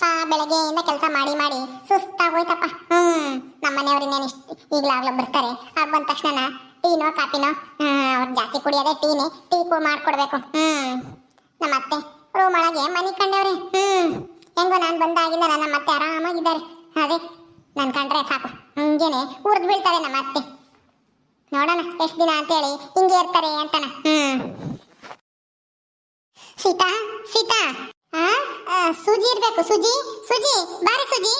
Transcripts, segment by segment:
ಆ ಬೆಳಗ್ಗೆಯಿಂದ ಕೆಲಸ ಮಾಡಿ ಮಾಡಿ ಸುಸ್ತಾಗೋಯ್ತಪ್ಪ. ಹ್ಮ್ ನಮ್ಮ ಮನೆಯವ್ರು ಇನ್ನೇನು ಇಷ್ಟು ಬರ್ತಾರೆ. ಆಗ ಬಂದ ತಕ್ಷಣ ಟೀನೋ ಕಾಪಿನೋ ಅವ್ರು ಜಾಸ್ತಿ ಕುಡಿಯೋದೇ ಟೀನೇ, ಟೀ ಮಾಡ್ಕೊಡ್ಬೇಕು. ಹ್ಮ್ ನಮ್ಮ ಅತ್ತೆ, ರೂಮ್ ಒಳಗೆ ಮನಿ ಕಂಡವ್ರೆ. ಹ್ಮ್, ಹೆಂಗೋ ನಾನು ಬಂದಾಗಿಂದ ನಮ್ಮ ಅತ್ತೆ ಆರಾಮಾಗಿದ್ದಾರೆ. ಅದೇ, ನನ್ ಕಂಡ್ರೆ ಸಾಕು. ಹಂಗೇನೆ ಉರಿದು ಬೀಳ್ತಾರೆ ನಮ್ಮ ಅತ್ತೆ. ನೋಡೋಣ, ಎಷ್ಟು ದಿನ ಅಂತೇಳಿ ಹಿಂಗೆ ಇರ್ತಾರೆ ಅಂತಾನ. ಹ್ಮ್. ಸೀತಾ ಸೀತಾ. ಸೂಜಿ ಇರಬೇಕು, ಸೂಜಿ ಸೂಜಿ, ಬಾರಿ ಸೂಜಿ.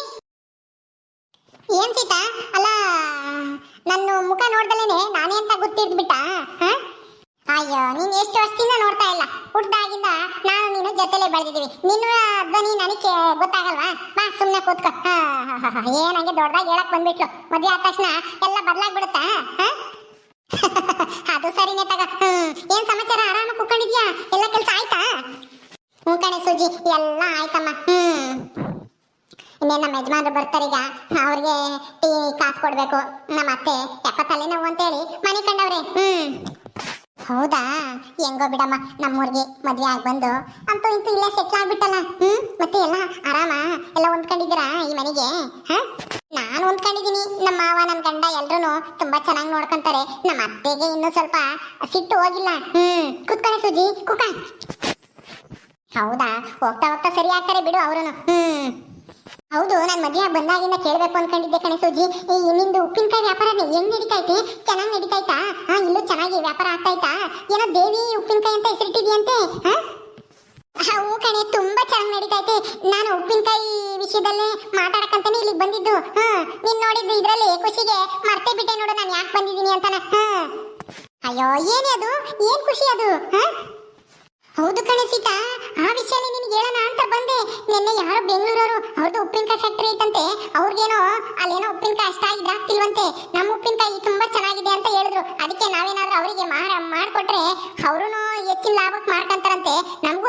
ಏನ್ ಸೀತಾ? ಅಲ್ಲ, ನನ್ನ ಮುಖ ನೋಡ್ದಲೇನೆ ನಾನೇ ಅಂತ ಗೊತ್ತಿರ್ಬಿಟ್ಟ ಅಯ್ಯೋ, ನೀನ್ ಎಷ್ಟು ವರ್ಷದಿಂದ ನೋಡ್ತಾ ಇಲ್ಲ. ಹುಡ್ದಾಗಿಂದ ನಾನು ನೀನು ಜೊತೆಲೆ ಬೆಳೆದಿದ್ದೀವಿ. ನಿನ್ನ ಧ್ವನಿ ನನಗೆ ಗೊತ್ತಾಗಲ್ವಾ? ಬಾ ಸುಮ್ಮನೆ ಕೂತ್ಕೊ. ಏನಂಗೆ ದೊಡ್ಡದಾಗಿ ಹೇಳಕ್ ಬಂದ್ಬಿಟ್ಲು? ಮದ್ವೆ ಆದ ತಕ್ಷಣ ಎಲ್ಲ ಬದಲಾಗ್ಬಿಡುತ್ತಾ? ಅದು ಸರಿನೇ ತಗ. ಏನ್ ಸಮಾಚಾರ? ಆರಾಮ ಕುತ್ಕೊಂಡಿದ್ಯಾ? ಎಲ್ಲ ಕೆಲಸ ಆಯ್ತಾ? ಹ್ಞೂ ಕಣೆ ಸುಜಿ, ಎಲ್ಲ ಆಯ್ತಮ್ಮ. ಹ್ಮ್. ಇನ್ನೇನು ನಮ್ಮ ಯಜಮಾನ್ರು ಬರ್ತಾರೀಗ ಅವ್ರಿಗೆ ಟೀ ಕಾಸು ಕೊಡ್ಬೇಕು. ನಮ್ಮ ಅತ್ತೆ ಯಾಕೋ ತಲೆನೋವು ಅಂತೇಳಿ ಮನೆ ಕಂಡವ್ರೆ. ಹ್ಮ್. ಹೌದಾ? ಹೆಂಗೋ ಬಿಡಮ್ಮ, ನಮ್ಮೂರಿಗೆ ಮದುವೆ ಆಗಿ ಬಂದು. ಅಂತೂ ಇಂತೂ ಇಲ್ಲೇ ಸೆಟ್ಲ್ ಆಗ್ಬಿಟ್ಟಲ್ಲ. ಹ್ಮ್? ಮತ್ತೆ ಎಲ್ಲ ಆರಾಮ? ಎಲ್ಲ ಹೊಂದ್ಕೊಂಡಿದ್ದೀರಾ ಈ ಮನೆಗೆ? ಹಾ? ನಾನು ಹೊಂದ್ಕೊಂಡಿದ್ದೀನಿ. ನಮ್ಮ ಮಾವ ನನ್ನ ಗಂಡ ಎಲ್ಲರೂ ತುಂಬಾ ಚೆನ್ನಾಗಿ ನೋಡ್ಕೊಂತಾರೆ. ನಮ್ಮ ಅತ್ತೆಗೆ ಇನ್ನೂ ಸ್ವಲ್ಪ ಸಿಟ್ಟು ಹೋಗಿಲ್ಲ. ಹ್ಮ್. ಕುತ್ಕೊಳ್ಳಿ ಸುಜಿ ಕುಕ ಹೌದಾ? ಹೋಗ್ತಾ ಹೋಗ್ತಾ ಸರಿ ಆಗ್ತಾರೆ ಬಿಡು ಅವರು ಹ್ಮ್. ಹೌದು, ನಾನು ಮದುವೆ ಬಂದಾಗಿಂದ ಕೇಳಬೇಕು ಅನ್ಕೊಂಡಿದ್ದೆ ಕಣೆ ಸೂಜಿ. ಈ ನಿಂದು ಉಪ್ಪಿನಕಾಯಿ ವ್ಯಾಪಾರ ಹೆಂಗ್ ನಡೀತೈತೆ? ಚೆನ್ನಾಗಿ ನಡೀತೈತಾ? ಹಾ, ಇಲ್ಲೂ ಚೆನ್ನಾಗಿ ವ್ಯಾಪಾರ ಆಗ್ತೈತಾ? ಏನೋ ದೇವಿ ಉಪ್ಪಿನಕಾಯಿ ಅಂತ ಹೆಸರಿಟ್ಟಿದ್ಯಂತೆ, ಹಾ? ಹೌ ಕಣೆ, ತುಂಬಾ ಚೆನ್ನಾಗಿ ನಡೀತೈತೆ. ನಾನು ಉಪ್ಪಿನಕಾಯಿ ವಿಷಯದಲ್ಲೇ ಮಾತಾಡಕಂತಾನೆ ಇಲ್ಲಿಗೆ ಬಂದಿದ್ದು. ಹಾ, ನೀನ್ ನೋಡಿದ್ದು ಇದ್ರಲ್ಲಿ ಖುಷಿಗೆ ಮರ್ತೇ ಬಿಟ್ಟೆ ನೋಡು, ನಾನು ಯಾಕೆ ಬಂದಿದ್ದೀನಿ ಅಂತಾನ, ಹಾ? ಅಯ್ಯೋ, ಏನೇ ಅದು? ಏನ್ ಖುಷಿ ಅದು, ಹಾ? ಹೌದು ಕಣೆ ಸೀತಾ. ಆ ವಿಷಯನೇ ನಿನಗೆ ಹೇಳೋಣ ಅಂತ ಬಂದೆ. ನಿನ್ನೆ ಯಾರೋ ಬೆಂಗಳೂರವರು ಅವ್ರದ್ದು ಉಪ್ಪಿನಕಾಯಿ ಫ್ಯಾಕ್ಟರಿ ಐತಂತೆ. ಅವ್ರಿಗೇನೋ ಅಲ್ಲೇನೋ ಉಪ್ಪಿನಕಾಯಿ ಅಷ್ಟ ಆಗ್ತಿಲ್ವಂತೆ. ನಮ್ಮ ಉಪ್ಪಿನಕಾಯಿ ತುಂಬಾ ಚೆನ್ನಾಗಿದೆ ಅಂತ ಹೇಳಿದ್ರು. ಅದಕ್ಕೆ ನಾವೇನಾದ್ರೂ ಅವರಿಗೆ ಮಾರ ಮಾಡಿಕೊಟ್ರೆ ಅವರು ಹೆಚ್ಚಿನ ಲಾಭಕ್ಕೆ ಮಾರ್ಕಂತಾರಂತೆ. ನಮಗೂ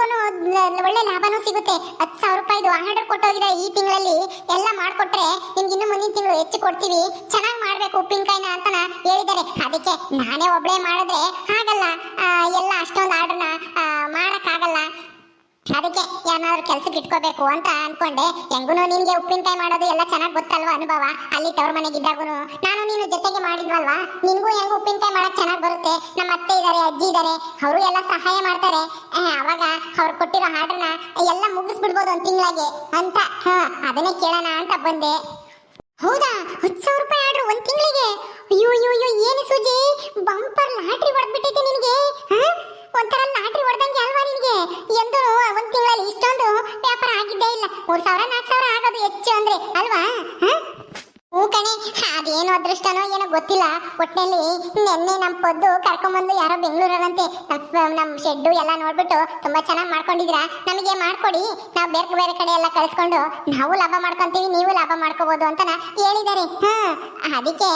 ಒಳ್ಳೆ ಲಾಭನೂ ಸಿಗುತ್ತೆ. ಹತ್ತು ಸಾವಿರ ರೂಪಾಯಿದು ಆರ್ಡರ್ ಕೊಟ್ಟೋಗಿದೆ ಈ ತಿಂಗಳಲ್ಲಿ. ಎಲ್ಲ ಮಾಡಿಕೊಟ್ರೆ ನಿಮ್ಗೆ ಇನ್ನು ಮುಂದಿನ ತಿಂಗಳು ಹೆಚ್ಚು ಕೊಡ್ತೀವಿ. ಚೆನ್ನಾಗಿ ಮಾಡಬೇಕು ಉಪ್ಪಿನಕಾಯಿನ ಅಂತ ಹೇಳಿದ್ದಾರೆ. ಅದಕ್ಕೆ ನಾನೇ ಒಬ್ಬಳೇ ಮಾಡಿದ್ರೆ ಆಗಲ್ಲ ಆ, ಎಲ್ಲ ಅಷ್ಟೊಂದು ಆರ್ಡರ್ನ ಮಾಡಕ್ಕಾಗಲ್ಲ ಅದಕ್ಕೆ ಏನಾದ್ರು ಕೆಲ್ಸಕ್ಕೆ ಇಟ್ಕೋಬೇಕು ಅಂತ ಅನ್ಕೊಂಡೆ. ಹೆಂಗೂ ನಿನ್ಗೆ ಉಪ್ಪಿನಕಾಯಿ ಮಾಡೋದು ಎಲ್ಲ ಚೆನ್ನಾಗಿ ಗೊತ್ತಲ್ವಾ ಅನುಭವ? ಅಲ್ಲಿ ತವ್ರ ಮನೆಗೆ ಇದ್ದಾಗೂ ನಾನು ನೀನು ಜೊತೆಗೆ ಮಾಡಿದ್ವಲ್ವಾ? ನಿನ್ಗೂ ಹೆಂಗ್ ಉಪ್ಪಿನಕಾಯಿ ಮಾಡಕ್ ಚೆನ್ನಾಗಿ ಬರುತ್ತೆ? ನಮ್ಮ ಅತ್ತೆ ಇದಾರೆ, ಅಜ್ಜಿ ಇದಾರೆ, ಅವರು ಎಲ್ಲ ಸಹಾಯ ಮಾಡ್ತಾರೆ. ಅವಾಗ ಅವ್ರು ಕೊಟ್ಟಿರೋ ಆರ್ಡರ್ನ ಎಲ್ಲ ಮುಗಿಸ್ಬಿಡ್ಬೋದು ಒಂದ್ ತಿಂಗಳಾಗೆ ಅಂತ. ಹಾ, ಅದನ್ನೇ ಕೇಳೋಣ ಅಂತ ಬಂದೆ. ಹೌದಾ? ಹತ್ತು ಸಾವಿರ ರೂಪಾಯಿ ಆರ್ಡ್ರು ಒಂದ್ ತಿಂಗಳಿಗೆ? ಅಯ್ಯೋ ಅಯ್ಯೋ ಅಯ್ಯೋ, ಏನು ಸೂಜಿ? ಬಂಪರ್ ಲಾಟ್ರಿ ಹೊಡೆದ್ಬಿಟ್ಟೈತೆ ನಿನಗೆ ಒಂಥರ ಲಾಟ್ರಿ ಹೊಡೆದಂಗೆ ಅಲ್ವಾ ನಿನಗೆ? ಎಂದು ಒಂದ್ ತಿಂಗಳಲ್ಲಿ ಇಷ್ಟೊಂದು ವ್ಯಾಪಾರ ಆಗಿದ್ದೇ ಇಲ್ಲ. ಮೂರು ಸಾವಿರ, ನಾಲ್ಕು ಸಾವಿರ ಆಗೋದು ಹೆಚ್ಚು ಅಂದ್ರೆ, ಅಲ್ವಾ? ಹ? ಹ್ಞೂ ಕಣೆ ಅದೇನು ಅದೃಷ್ಟನೋ ಏನೋ ಗೊತ್ತಿಲ್ಲ. ಒಟ್ಟಿನಲ್ಲಿ ನಿನ್ನೆ ನಮ್ಮ ಪೊದ್ದು ಕರ್ಕೊಂಬಂದು ಯಾರೋ ಬೆಂಗಳೂರಲ್ಲಂತೆ. ನಮ್ಮ ಶೆಡ್ಡು ಎಲ್ಲ ನೋಡ್ಬಿಟ್ಟು ತುಂಬಾ ಚೆನ್ನಾಗಿ ಮಾಡ್ಕೊಂಡಿದ್ರ ನಮಗೆ ಮಾಡ್ಕೊಡಿ. ನಾವು ಬೇರೆ ಬೇರೆ ಕಡೆ ಎಲ್ಲ ಕಳಿಸ್ಕೊಂಡು ನಾವು ಲಾಭ ಮಾಡ್ಕೊಂತೀವಿ ನೀವು ಲಾಭ ಮಾಡ್ಕೋಬಹುದು ಅಂತ ಹೇಳಿದ್ದಾರೆ. ಹಾ ಅದಕ್ಕೆ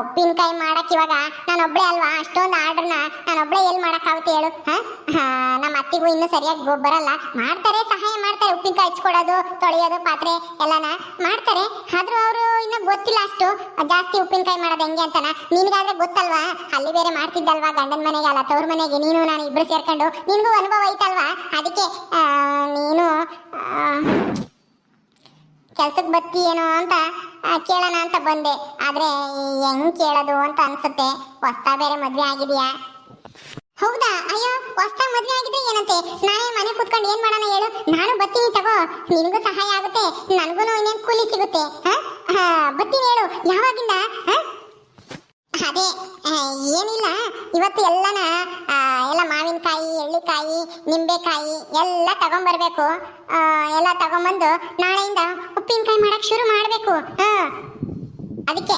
ಉಪ್ಪಿನಕಾಯಿ ಮಾಡಕ್ ಇವಾಗ ನಾನೊಬ್ಳೆ ಅಲ್ವಾ? ಅಷ್ಟೊಂದು ಆರ್ಡರ್ನ ನಾನೊಬ್ಳೆ ಎಲ್ಲಿ ಮಾಡೋಕ್ಕಾಗುತ್ತೆ ಹೇಳು? ಹಾ? ಹಾ, ನಮ್ಮ ಅತ್ತಿಗೂ ಇನ್ನೂ ಸರಿಯಾಗಿ ಬರಲ್ಲ ಮಾಡ್ತಾರೆ ಸಹಾಯ ಮಾಡ್ತಾರೆ. ಉಪ್ಪಿನಕಾಯಿ ಹಚ್ಕೊಡೋದು ತೊಳೆಯೋದು ಪಾತ್ರೆ ಎಲ್ಲಾನ ಮಾಡ್ತಾರೆ. ಆದ್ರೂ ಅವರು ಇನ್ನ ಗೊತ್ತಿಲ್ಲ ಅಷ್ಟು. ಜಾಸ್ತಿ ಉಪ್ಪಿನಕಾಯಿ ಮಾಡೋದು ಹೆಂಗೆ ಅಂತನ? ನಿನಗಾದ್ರೆ ಗೊತ್ತಲ್ವಾ? ಅಲ್ಲಿ ಬೇರೆ ಮಾಡ್ತಿದ್ದಲ್ವಾ ಗಂಡನ ಮನೆಗೆ ಅಲ್ಲ ತವ್ರ ಮನೆಗೆ? ನೀನು, ನಾನು ಇಬ್ರು ಸೇರ್ಕೊಂಡು. ನಿನಗೂ ಅನುಭವ ಐತಲ್ವಾ? ಅದಕ್ಕೆ ನೀನು ಕೆಲ್ಸಕ್ಕೆ ಏನೋ ಅಂತ ಕೇಳೋಣ ಅಂತ ಬಂದೆ. ಆದ್ರೆ ಹೆಂಗೆ ಕೇಳೋದು ಅಂತ ಅನ್ಸುತ್ತೆ. ಹೊಸ್ತಾ ಬೇರೆ ಮದುವೆ ಆಗಿದೆಯಾ? ಹೌದಾ? ಅಯ್ಯೋ, ಹೊಸ್ದಾಗ್ ಮದ್ವೆ ಆಗಿದೆ ಏನಂತೆ? ನಾನೇ ಮನೆ ಕೂತ್ಕೊಂಡು ಏನ್ ಮಾಡೋಣ ಹೇಳು? ನಾನು ಬತ್ತೀನಿ ತಗೋ. ನಿನಗೂ ಸಹಾಯ ಆಗುತ್ತೆ. ನನಗೂ ಇನ್ನೇನ್ ಕೂಲಿ ಸಿಗುತ್ತೆ ಬತ್ತೀನಿ ಹೇಳು. ಯಾವಾಗಿಂದ? ಅದೇ ಏನಿಲ್ಲ. ಇವತ್ತು ಎಲ್ಲನ ಎಲ್ಲ ಮಾವಿನಕಾಯಿ, ಎಳ್ಳಿಕಾಯಿ, ನಿಂಬೆಕಾಯಿ ಎಲ್ಲ ತಗೊಂಬರ್ಬೇಕು. ಎಲ್ಲ ತಗೊಂಬಂದು ನಾಳೆಯಿಂದ ಉಪ್ಪಿನಕಾಯಿ ಮಾಡಕ್ ಶುರು ಮಾಡಬೇಕು, ಹಾ? ಅದಕ್ಕೆ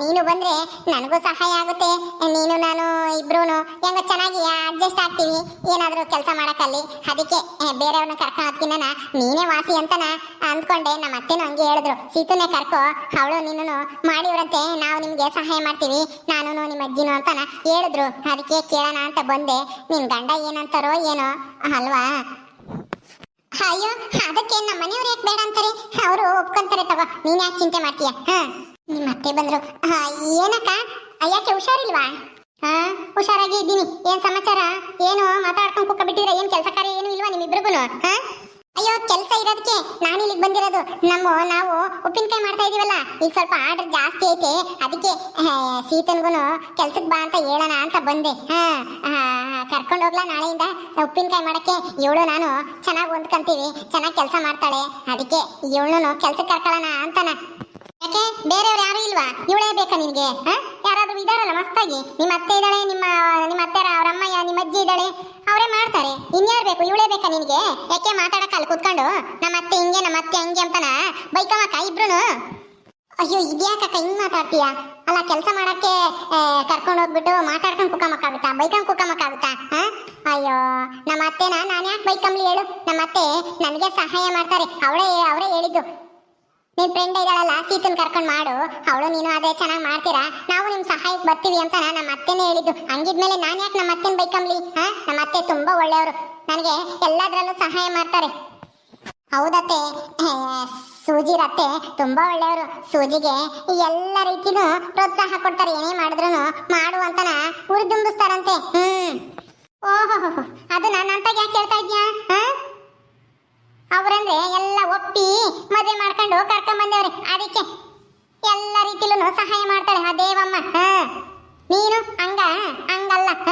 ನೀನು ಬಂದ್ರೆ ನನಗೂ ಸಹಾಯ ಆಗುತ್ತೆ. ನೀನು, ನಾನು ಇಬ್ರು ಹೆಂಗ ಚೆನ್ನಾಗಿ ಅಡ್ಜಸ್ಟ್ ಆಗ್ತೀವಿ. ಏನಾದರೂ ಕೆಲಸ ಮಾಡಕ್ಕಲ್ಲಿ. ಅದಕ್ಕೆ ಬೇರೆಯವ್ರನ್ನ ಕರ್ಕೊಂಡು ಹೋಗ್ತೀನ ನೀನೇ ವಾಸಿ ಅಂತನ ಅಂದ್ಕೊಂಡೆ. ನಮ್ಮ ಅತ್ತೆನೂ ಹಂಗೆ ಹೇಳಿದ್ರು. ಸೀತುನೇ ಕರ್ಕೊ, ಅವಳು ನೀನು ಮಾಡಿವ್ರಂತೆ. ನಾವು ನಿಮ್ಗೆ ಸಹಾಯ ಮಾಡ್ತೀವಿ. ನಾನು ನಿಮ್ಮ ಅಜ್ಜಿನೂ ಅಂತನ ಹೇಳಿದ್ರು. ಅದಕ್ಕೆ ಕೇಳೋಣ ಅಂತ ಬಂದೆ. ನಿನ್ ಗಂಡ ಏನಂತಾರೋ ಏನೋ, ಅಲ್ವಾ? ಅಯ್ಯೋ, ಅದಕ್ಕೆ ನಮ್ಮ ಮನೆಯವ್ರು ಯಾಕೆ ಬೇಡ ಅಂತಾರೆ? ಅವರು ಒಪ್ಕೊಂತಾರೆ ತಗೋ. ನೀನ್ ಯಾಕೆ ಚಿಂತೆ ಮಾಡ್ತೀಯ? ಹಾ? ನಿಮ್ಮ ಅತ್ತೆ ಬಂದ್ರು ಏನಕ್ಕ? ಅಯ್ಯಕ್ಕೆ ಹುಷಾರಿಲ್ವಾ? ಹಾ ಹುಷಾರಾಗಿ ಇದ್ದೀನಿ ಏನ್ ಸಮಾಚಾರ? ಏನು, ಮಾತಾಡ್ಕೊಂಡು ಕುಕ್ಕ ಬಿಟ್ಟಿದ್ರೆ ಏನ್ ಕೆಲಸ ಕಾರ್ಯ ಏನು ಇಲ್ವಾ ನಿಮ್ಮಿಬ್ರಿಗೂ ಹಾ? ಅಯ್ಯೋ, ಕೆಲಸ ಇರೋದಕ್ಕೆ ನಾನು ಇಲ್ಲಿಗೆ ಬಂದಿರೋದು. ನಮ್ಮ, ನಾವು ಉಪ್ಪಿನಕಾಯಿ ಮಾಡ್ತಾ ಇದೀವಲ್ಲ. ಈಗ ಸ್ವಲ್ಪ ಆರ್ಡರ್ ಜಾಸ್ತಿ ಐತೆ. ಅದಕ್ಕೆ ಸೀತನ್ಗೂ ಕೆಲ್ಸಕ್ಕೆ ಬಾ ಅಂತ ಹೇಳೋಣ ಅಂತ ಬಂದೆ. ಹಾ ಕರ್ಕೊಂಡು ಹೋಗ್ಲಾ ನಾಳೆಯಿಂದ. ಉಪ್ಪಿನಕಾಯಿ ಮಾಡಕ್ಕೆ ಇವಳು ನಾನು ಚೆನ್ನಾಗಿ ಹೊಂದ್ಕೊಂತೀವಿ. ಚೆನ್ನಾಗಿ ಕೆಲಸ ಮಾಡ್ತಾಳೆ. ಅದಕ್ಕೆ ಇವಳು ಕೆಲ್ಸಕ್ಕೆ ಕರ್ಕೊಳ್ಳೋಣ ಅಂತನ. ಯಾಕೆ ಬೇರೆಯವ್ರು ಯಾರು ಇಲ್ವಾ? ಇವಳೇ ಬೇಕಾ ನಿನಗೆ ಯಾರಾದರೂ ಇದಾರಲ್ಲ ಮಸ್ತಾಗಿ? ನಿಮ್ಮ ಅತ್ತೆ ಇದ್ದಾಳೆ, ನಿಮ್ಮ ನಿಮ್ಮ ಅತ್ತೆ ಅವ್ರ ಅಮ್ಮಯ್ಯ, ನಿಮ್ಮ ಅಜ್ಜಿ ಇದ್ದಾಳೆ, ಅವರೇ ಮಾಡ್ತಾರೆ. ಇನ್ಯಾರು ಬೇಕು? ಇವಳೇ ಬೇಕಾ ನಿನಗೆ? ಯಾಕೆ ಮಾತಾಡಕ್ಕೆ ಅಲ್ಲಿ ಕುತ್ಕೊಂಡು? ನಮ್ಮ ಅತ್ತೆ ಹಿಂಗೆ, ನಮ್ಮ ಅತ್ತೆ ಹಂಗೆ ಅಂತನ? ಬೈಕಮ್ಮಕ್ಕ ಇಬ್ರು ಅಯ್ಯೋ, ಇದ್ಯಾಕಕ್ಕ ಹಿಂಗ್ ಮಾತಾಡ್ತೀಯ? ಅಲ್ಲ, ಕೆಲಸ ಮಾಡಕ್ಕೆ ಕರ್ಕೊಂಡು ಹೋಗ್ಬಿಟ್ಟು ಮಾತಾಡ್ಕೊಂಡು ಕುಕ್ಕಮಕ್ಕಾಗುತ್ತಾ ಬೈಕಂ ಕುಕ್ಕಮಕ್ಕಾಗುತ್ತಾ ಹಾಂ? ಅಯ್ಯೋ, ನಮ್ಮ ಅತ್ತೆನ ನಾನು ಯಾಕೆ ಬೈಕಂಬ್ಲಿ ಹೇಳು? ನಮ್ಮ ಅತ್ತೆ ನನಗೆ ಸಹಾಯ ಮಾಡ್ತಾರೆ. ಅವಳೇ, ಅವರೇ ಹೇಳಿದ್ದು. ನಿನ್ ಫ್ರೆಂಡ್ ಇದ್ದಾಳಲ್ಲ, ಸೀತನ್ ಕರ್ಕೊಂಡ್ ಮಾಡು. ಅವಳು ನೀನು ಅದೇ ಚೆನ್ನಾಗಿ ಮಾಡ್ತೀರಾ? ನಾವು ನಿಮ್ ಸಹಾಯಕ್ಕೆ ಬರ್ತೀವಿ ಅಂತ ನಮ್ಮ ಅತ್ತೆನೇ ಹೇಳಿದ್ದು. ಹಂಗಿದ್ಮೇಲೆ ನಾನ್ ಯಾಕೆ ನಮ್ಮ ಅತ್ತೆನ ಬೈಕಂಬ್ಲಿ ಹಾ? ನಮ್ಮ ಅತ್ತೆ ತುಂಬಾ ಒಳ್ಳೆಯವರು. ನನಗೆ ಎಲ್ಲದ್ರಲ್ಲೂ ಸಹಾಯ ಮಾಡ್ತಾರೆ. ಹೌದತ್ತೆ. ಸೂಜಿ ರತ್ತೆ ತುಂಬಾ ಒಳ್ಳೆಯವರು. ಸೂಜಿಗೆ ಎಲ್ಲ ರೀತಿನು ಪ್ರೋತ್ಸಾಹ ಕೊಡ್ತಾರೆ. ಏನೇ ಮಾಡಿದ್ರು ಮಾಡು ಅಂತನ ಉರಿದುಂಬಿಸ್ತಾರಂತೆ. ಹ್ಮ್. ಓಹೋ ಅದು ನನ್ನಂತ ಯಾಕೆ ಹೇಳ್ತಾ ಇದ್ಯಾ ಹಾ ಅವರಂದ್ರೆ ಒಪ್ಪಿ ಮದುವೆ ಮಾಡ್ಕೊಂಡು ಕರ್ಕೊಂಡ್ ಬಂದವ್ರೆ ಅದಕ್ಕೆ ಎಲ್ಲ ರೀತಿಲೂ ಸಹಾಯ ಮಾಡ್ತಾಳೆ ಆ ದೇವಮ್ಮ. ಹ. ನೀನು ಹಂಗ? ಹಂಗಲ್ಲ. ಹ.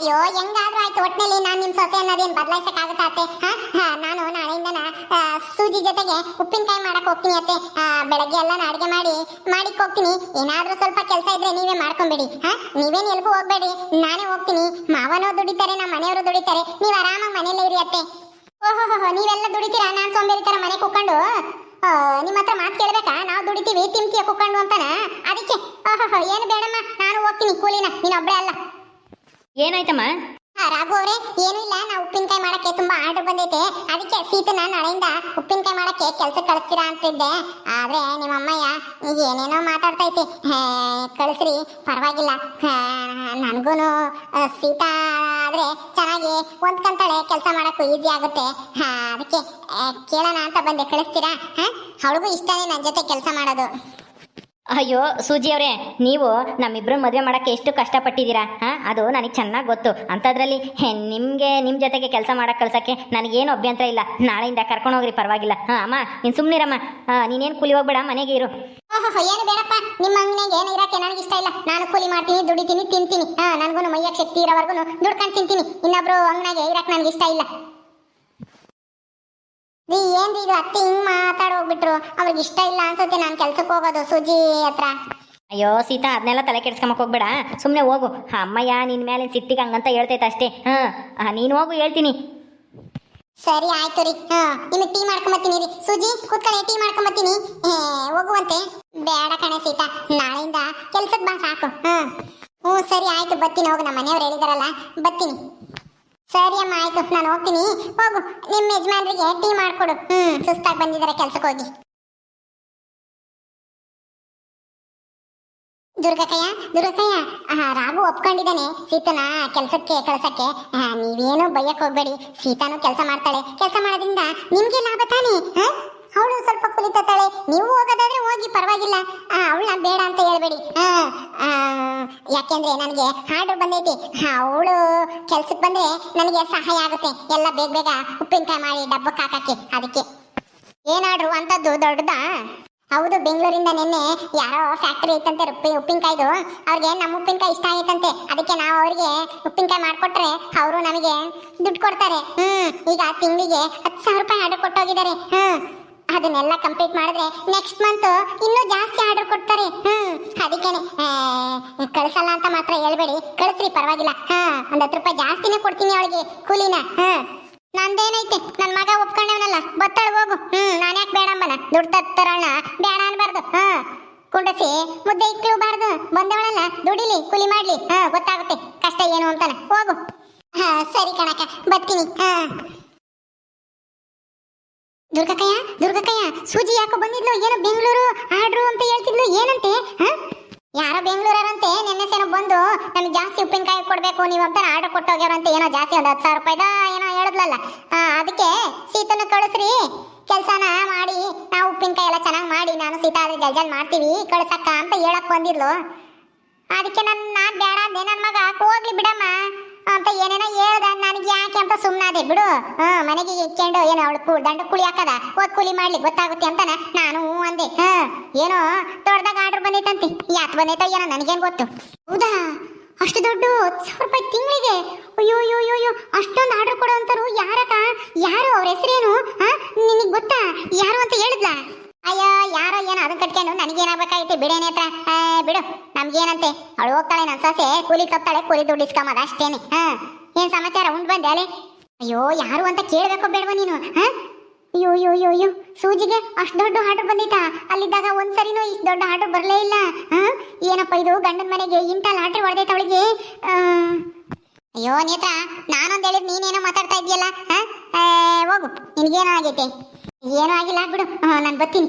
ಅಯ್ಯೋ, ಹೆಂಗಾದ್ರೂ ಆಯ್ತು. ಒಟ್ಟಿನಲ್ಲಿ ನಾನು ನಿಮ್ಮ ಸೊಸೆ ಅನ್ನೋದೇನ್ ಬದಲಾಯಿಸಕ್ ಅತ್ತೆ? ನಾನು ನಾಳೆಯಿಂದ ಸೂಜಿ ಜೊತೆಗೆ ಉಪ್ಪಿನಕಾಯಿ ಮಾಡಕ್ ಹೋಗ್ತೀನಿ ಅತ್ತೆ. ಬೆಳಗ್ಗೆ ಎಲ್ಲ ಅಡಿಗೆ ಮಾಡಿ, ಮಾಡಿಕ್ ಹೋಗ್ತೀನಿ. ಏನಾದ್ರೂ ಸ್ವಲ್ಪ ಕೆಲಸ ಇದ್ರೆ ನೀವೇ ಮಾಡ್ಕೊಂಬಿಡಿ. ಹಾ? ನೀವೇನ್ ಎಲ್ಗೂ ಹೋಗ್ಬೇಡಿ. ನಾನೇ ಹೋಗ್ತೀನಿ. ಮಾವನೋ ದುಡಿತಾರೆ ನಮ್ಮ ಮನೆಯವರು ದುಡಿತಾರೆ. ನೀವ್ ಆರಾಮಾಗಿ ಮನೇಲಿ ಇರಿ ಅತ್ತೆ. ಓಹೋ ನೀವೆಲ್ಲ ದುಡಿತೀರಾ? ನಾನು ಸೋಂಬೇರಿ ತರ ಮನೆ ಕುಕ್ಕೊಂಡು ನಿಮ್ಮ ಹತ್ರ ಮಾತು ಕೇಳಬೇಕಾ? ನಾವು ದುಡಿತೀವಿ ತಿಂತೀಯ ಕುಕ್ಕೊಂಡು ಅಂತಾನ? ಅದಕ್ಕೆ. ಓಹೋ ಏನು ಬೇಡಮ್ಮ, ನಾನು ಹೋಗ್ತೀನಿ, ಕೂಲಿನ. ನೀನೊಬ್ಳೆ ಅಲ್ಲ. ಏನಾಯ್ತಮ್ಮ? ರಾಘು ಅವರೇ, ಏನೂ ಇಲ್ಲ, ನಾ ಉಪ್ಪಿನಕಾಯಿ ಮಾಡಕ್ಕೆ ತುಂಬಾ ಆರ್ಡರ್ ಬಂದೈತೆ. ಅದಕ್ಕೆ ಸೀತನ ನಾಳೆಯಿಂದ ಉಪ್ಪಿನಕಾಯಿ ಮಾಡಕ್ಕೆ ಕೆಲಸ ಕಳಿಸ್ತೀರಾ ಅಂತಿದ್ದೆ. ಆದ್ರೆ ನಿಮ್ಮ ಅಮ್ಮಯ್ಯ ಈಗ ಏನೇನೋ ಮಾತಾಡ್ತೈತಿ ಕಳಿಸ್ರಿ, ಪರವಾಗಿಲ್ಲ. ನನಗೂ ಸೀತಾ ಆದ್ರೆ ಚೆನ್ನಾಗಿ ಹೊಂದ್ಕೊಂತಾಳೆ, ಕೆಲಸ ಮಾಡಕ್ಕೂ ಈಸಿ ಆಗುತ್ತೆ. ಅದಕ್ಕೆ ಕೇಳೋಣ ಅಂತ ಬಂದೆ. ಕಳಿಸ್ತೀರಾ? ಅವಳಿಗೂ ಇಷ್ಟನೇ ನನ್ನ ಜೊತೆ ಕೆಲಸ ಮಾಡೋದು. ಅಯ್ಯೋ, ಸೂಜಿ ಅವರೇ, ನೀವು ನಮ್ಮಿಬ್ರು ಮದುವೆ ಮಾಡೋಕ್ಕೆ ಎಷ್ಟು ಕಷ್ಟಪಟ್ಟಿದ್ದೀರಾ? ಹಾಂ, ಅದು ನನಗೆ ಚೆನ್ನಾಗಿ ಗೊತ್ತು. ಅಂಥದ್ರಲ್ಲಿ ನಿಮಗೆ ನಿಮ್ಮ ಜೊತೆಗೆ ಕೆಲಸ ಮಾಡಕ್ಕೆ ಕಳ್ಸೋಕ್ಕೆ ನನಗೇನು ಅಭ್ಯಂತರ ಇಲ್ಲ. ನಾಳೆಯಿಂದ ಕರ್ಕೊಂಡು ಹೋಗ್ರಿ, ಪರವಾಗಿಲ್ಲ. ಹಾಂ, ಅಮ್ಮ, ನೀನು ಸುಮ್ಮನಿರಮ್ಮ ನೀನೇನು ಕೂಲಿ ಹೋಗ್ಬೇಡ, ಮನೆಗೆ ಇರು. ಏನು ಬೇಡಪ್ಪ. ನಿಮ್ಮ ಅಂಗಡಿಯಾಗ ಏನು ಇರಕ್ಕೆ ನನಗೆ ಇಷ್ಟ ಇಲ್ಲ. ನಾನು ಕೂಲಿ ಮಾಡ್ತೀನಿ, ದುಡಿತೀನಿ, ತಿಂತೀನಿ. ಹಾ ನನಗೂ ಮೈಯಕ್ಕೆ ಶಕ್ತಿ ಇರೋವರೆಗೂ ದುಡ್ಕೊಂಡು ತಿಂತೀನಿ. ಇನ್ನೊಬ್ರು ಅಂಗನಾಗೆ ಇರಕ್ಕೆ ನನಗೆ ಇಷ್ಟ ಇಲ್ಲ. ರೀ ಏನ್ರಿ ಇದು ಅತ್ತೆ ಹಿಂಗ್ ಮಾತಾಡ್ ಹೋಗ್ಬಿಟ್ರು? ಅವ್ರಿಗೆ ಇಷ್ಟ ಇಲ್ಲ ಅನ್ಸುತ್ತೆ ನಾನು ಕೆಲ್ಸಕ್ಕೆ ಹೋಗೋದು ಸುಜಿ ಹತ್ರ. ಅಯ್ಯೋ ಸೀತಾ ಅದನ್ನೆಲ್ಲ ತಲೆ ಕೆಡ್ಸ್ಕೊಂಬಕ್ ಹೋಗ್ಬೇಡ. ಸುಮ್ಮನೆ ಹೋಗು. ಅಮ್ಮಯ್ಯ ನಿನ್ ಮೇಲೆ ಸಿಟ್ಟಿಗೆ ಹಂಗಂತ ಹೇಳ್ತೈತೆ ಅಷ್ಟೇ. ಹಾ ನೀನು ಹೋಗು ಹೇಳ್ತೀನಿ. ಸರಿ ಆಯ್ತು ರೀ. ಹಾ ನಿಮಗೆ ಟೀ ಮಾಡ್ಕೊಂಬತ್ತೀನಿ ರೀ. ಸುಜಿ ಕೂತ್ಕೊಳ್ಳಿ ಟೀ ಮಾಡ್ಕೊಂಬತ್ತೀನಿ. ಹೋಗುವಂತೆ. ಬೇಡ ಕಣೆ ಸೀತಾ ನಾಳೆಯಿಂದ ಕೆಲ್ಸಕ್ಕೆ ಬಾ ಸಾಕು. ಹಾ. ಹ್ಞೂ ಸರಿ ಆಯ್ತು ಬರ್ತೀನಿ ಹೋಗು ನಮ್ಮ ಮನೆಯವ್ರು ಹೇಳಿದಾರಲ್ಲ. ಬರ್ತೀನಿ ಸರಿ ಅಮ್ಮ, ಆಯ್ತು. ನಾನು ಹೋಗ್ತೀನಿ. ಹೋಗು. ನಿಮ್ಮ ಯಜಮಾನ್ರಿಗೆ ಟೀ ಮಾಡ್ಕೊಡು. ಹ್ಮ್, ಸುಸ್ತಾಗಿ ಬಂದಿದ್ದಾರೆ ಕೆಲ್ಸಕ್ಕೆ ಹೋಗಿ. ದುರ್ಗಕಯ್ಯ ದುರ್ಗಕಯ್ಯ ರಾಘು ಒಪ್ಕೊಂಡಿದ್ದಾನೆ. ಸೀತನ ಕೆಲಸಕ್ಕೆ, ಕಳ್ಸಕ್ಕೆ. ನೀವೇನು ಬೈಯಕ್ ಹೋಗ್ಬೇಡಿ. ಸೀತಾನು ಕೆಲಸ ಮಾಡ್ತಾಳೆ. ಕೆಲಸ ಮಾಡೋದ್ರಿಂದ ನಿಮ್ಗೆ ಲಾಭ ತಾನೇ? ಅವಳು ಸ್ವಲ್ಪ ಕುಲಿತಾಳೆ ನೀವು ಹೋಗೋದಾದ್ರೆ ಹೋಗಿ, ಪರವಾಗಿಲ್ಲ. ಅವಳನ್ನ ಬೇಡ ಅಂತ ಹೇಳ್ಬೇಡಿ. ಯಾಕೆಂದ್ರೆ ನನಗೆ ಆರ್ಡರ್ ಬಂದೈತಿ. ಅವಳು ಕೆಲ್ಸಕ್ಕೆ ಬಂದ್ರೆ ನನಗೆ ಸಹಾಯ ಆಗುತ್ತೆ. ಎಲ್ಲ ಬೇಗ ಬೇಗ ಉಪ್ಪಿನಕಾಯಿ ಮಾಡಿ ಡಬ್ಬಕ್ಕೆ ಹಾಕಕ್ಕೆ. ಅದಕ್ಕೆ. ಏನ್ ಆರ್ಡ್ರು ಅಂತದ್ದು ದೊಡ್ಡದಾ? ಹೌದು, ಬೆಂಗಳೂರಿಂದ ನಿನ್ನೆ ಯಾರೋ ಫ್ಯಾಕ್ಟರಿ ಐತಂತೆ ರುಪ್ಪಿ ಉಪ್ಪಿನಕಾಯ್ದು. ಅವ್ರಿಗೆ ನಮ್ಮ ಉಪ್ಪಿನಕಾಯಿ ಇಷ್ಟ ಆಯ್ತಂತೆ ಅದಕ್ಕೆ ನಾವು ಅವ್ರಿಗೆ ಉಪ್ಪಿನಕಾಯಿ ಮಾಡಿಕೊಟ್ರೆ ಅವರು ನಮಗೆ ದುಡ್ಡು ಕೊಡ್ತಾರೆ. ಹ್ಮ್, ಈಗ ತಿಂಗಳಿಗೆ ಹತ್ತು ಸಾವಿರ ರೂಪಾಯಿ ಆರ್ಡರ್ ಕೊಟ್ಟೋಗಿದ್ದಾರೆ ಹ್ಮ್. ಅದನ್ನೆಲ್ಲ ಕಂಪ್ಲೀಟ್ ಮಾಡಿದ್ರೆ ನೆಕ್ಸ್ಟ್ ಮಂತ್ ಇನ್ನೂ ಜಾಸ್ತಿ ಆರ್ಡರ್ ಕೊಡ್ತಾರೆ. ಹ್ಮ್, ಅದಕ್ಕೇನೆ. ಕಳಿಸಲ್ಲ ಅಂತ ಮಾತ್ರ ಹೇಳ್ಬೇಡಿ. ಕಳಿಸ್ರಿ, ಪರವಾಗಿಲ್ಲ. ಹಾ, ಒಂದ್ ಹತ್ತು ರೂಪಾಯಿ ಜಾಸ್ತಿನೇ ಕೊಡ್ತೀನಿ ಅವಳಿಗೆ, ಕೂಲಿನ. ಹಾ ನಂದೇನೈತೆ? ನನ್ ಮಗ ಒಪ್ಕೊಂಡವನಲ್ಲ. ಬತ್ತಾಳ, ಹೋಗು. ಹ್ಮ್, ನಾನು ಯಾಕೆ ಬೇಡ ಅಂಬನ ದುಡ್ಡು ತರೋಣ ಬೇಡ ಅನ್ಬಾರ್ದು. ಹಾ. ಕುಂಡಸಿ, ಮುದ್ದೆ ಇಕ್ಲೂಬಾರ್ದು ಬಂದವಳಲ್ಲ, ದುಡಿಲಿ, ಕೂಲಿ ಮಾಡ್ಲಿ. ಹಾ, ಗೊತ್ತಾಗುತ್ತೆ. ಕಷ್ಟ ಏನು ಅಂತಾನೆ. ಹೋಗು. ಹಾ, ಸರಿ ಕಣಕ ಬರ್ತೀನಿ. ಹಾ. ದುರ್ಗಕಯ್ಯ ದುರ್ಗಕ್ಕಯ್ಯ ಸೂಜಿ ಯಾಕೋ ಬಂದಿದ್ಲು? ಏನೋ ಬೆಂಗಳೂರು ಆರ್ಡ್ರು ಅಂತ ಹೇಳ್ತಿದ್ಲು? ಏನಂತೆ ಯಾರೋ ಬೆಂಗಳೂರಂತೆ ನಿನ್ನೆ ಸೇನೋ ಬಂದು ನಮ್ಗೆ ಜಾಸ್ತಿ ಉಪ್ಪಿನಕಾಯಿ ಕೊಡಬೇಕು, ನೀವು ಅಂತ ಆರ್ಡರ್ ಕೊಟ್ಟೋಗ್ಯಾರಂತೆ ಏನೋ ಜಾಸ್ತಿ ಒಂದು ಹತ್ತು ಸಾವಿರ ರೂಪಾಯಿದ ಏನೋ ಹೇಳಿದ್ಲಲ್ಲ. ಅದಕ್ಕೆ ಸೀತನ ಕಳಿಸ್ರಿ, ಕೆಲಸನ ಮಾಡಿ, ನಾವು ಉಪ್ಪಿನಕಾಯಿ ಎಲ್ಲ ಚೆನ್ನಾಗಿ ಮಾಡಿ, ನಾನು ಸೀತಾ ಅದ್ರ ಜಲ್ಜಲ್ ಮಾಡ್ತೀವಿ, ಕಳ್ಸಕ್ಕ ಅಂತ ಹೇಳಕ್ ಬಂದಿದ್ಲು. ಅದಕ್ಕೆ ನಾನು ನಾನು ಬೇಡ ಅಂದೆ ನನ್ನ ಮಗ, ಹೋಗ್ಲಿ ಬಿಡಮ್ಮ. ಅಂತ ಏನೇನೋ ಹೇಳ್ದ. ನನಗೆ ಯಾಕೆ ಅಂತ ಸುಮ್ಮನಾದೆ ಬಿಡು. ಹಾ, ಮನೆಗೆ ಇಟ್ಕೊಂಡು ಏನೋ ಅವಳು ದಂಡ ಕುಳಿ ಹಾಕದ. ಓದ್ ಕೂಲಿ ಮಾಡ್ಲಿ, ಗೊತ್ತಾಗುತ್ತೆ ಅಂತಾನ. ನಾನು ಅಂದೆ. ಹಾ, ಏನೋ ತೋಟದಾಗ ಆರ್ಡರ್ ಬಂದೈತಂತೆ. ಯಾತ್ ಬಂದೈತೋ ಏನೋ ನನಗೇನ್ ಗೊತ್ತು. ಹೌದಾ? ಅಷ್ಟು ದೊಡ್ಡ ಸಾವಿರ ರೂಪಾಯಿ ತಿಂಗಳಿಗೆ? ಅಯ್ಯೋ ಅಯ್ಯೋ ಅಯ್ಯೋ ಅಷ್ಟೊಂದು ಆರ್ಡರ್ ಕೊಡೋಂತಾರು ಯಾರಕ್ಕ? ಯಾರು ಅವ್ರ ಹೆಸರೇನು? ಹಾ, ನಿನಗೆ ಗೊತ್ತಾ? ಯಾರು ಅಂತ ಹೇಳಿದ್ಲಾ? ಅಯ್ಯೋ, ಯಾರೋ ಏನೋ ಅದನ್ನ ಕಟ್ಕೊಂಡು ನನಗೇನಾಗಬೇಕಾಗಿತ್ತು ಬಿಡೇನೆ ಹತ್ರ. ಬಿಡು. ನಮ್ಗೇನಂತೆ? ಅವಳು ಹೋಗ್ತಾಳೆ ನನ್ನ ಸೊಸೆ, ಕೂಲಿ ತಪ್ತಾಳೆ, ಕೂಲಿ ದುಡ್ಡು ಇಸ್ಕೊಂಬದ ಅಷ್ಟೇನೆ. ಹಾ, ಏನ್ ಸಮಾಚಾರ? ಉಂಡ್ ಬಂದೆ ಅಲೆ ಅಯ್ಯೋ, ಯಾರು ಅಂತ ಕೇಳಬೇಕೋ ಬೇಡವಾ ನೀನು, ಹಾ? ಅಯ್ಯೋ ಅಯ್ಯೋ ಅಯ್ಯೋ ಅಯ್ಯೋ, ಸೂಜಿಗೆ ಅಷ್ಟು ದೊಡ್ಡ ಆರ್ಡರ್ ಬಂದಿತ್ತಾ? ಅಲ್ಲಿದ್ದಾಗ ಒಂದ್ಸರಿನೂ ಇಷ್ಟು ದೊಡ್ಡ ಆರ್ಡರ್ ಬರಲೇ ಇಲ್ಲ, ಹಾ? ಏನಪ್ಪ ಇದು, ಗಂಡನ ಮನೆಗೆ ಇಂಥ ಲಾಟ್ರಿ ಹೊಡೆದೈತೆ ಅವಳಿಗೆ? ಅಯ್ಯೋ, ನೇತ್ರ, ನಾನೊಂದು ಹೇಳಿದ್ ನೀನೇನೋ ಮಾತಾಡ್ತಾ ಇದೆಯಲ್ಲ ಹಾ? ಹೋಗು, ನಿನ್ಗೇನೋ ಆಗೈತೆ. ಏನೂ ಆಗಿಲ್ಲ, ಬಿಡು. ನಾನು ಬರ್ತೀನಿ.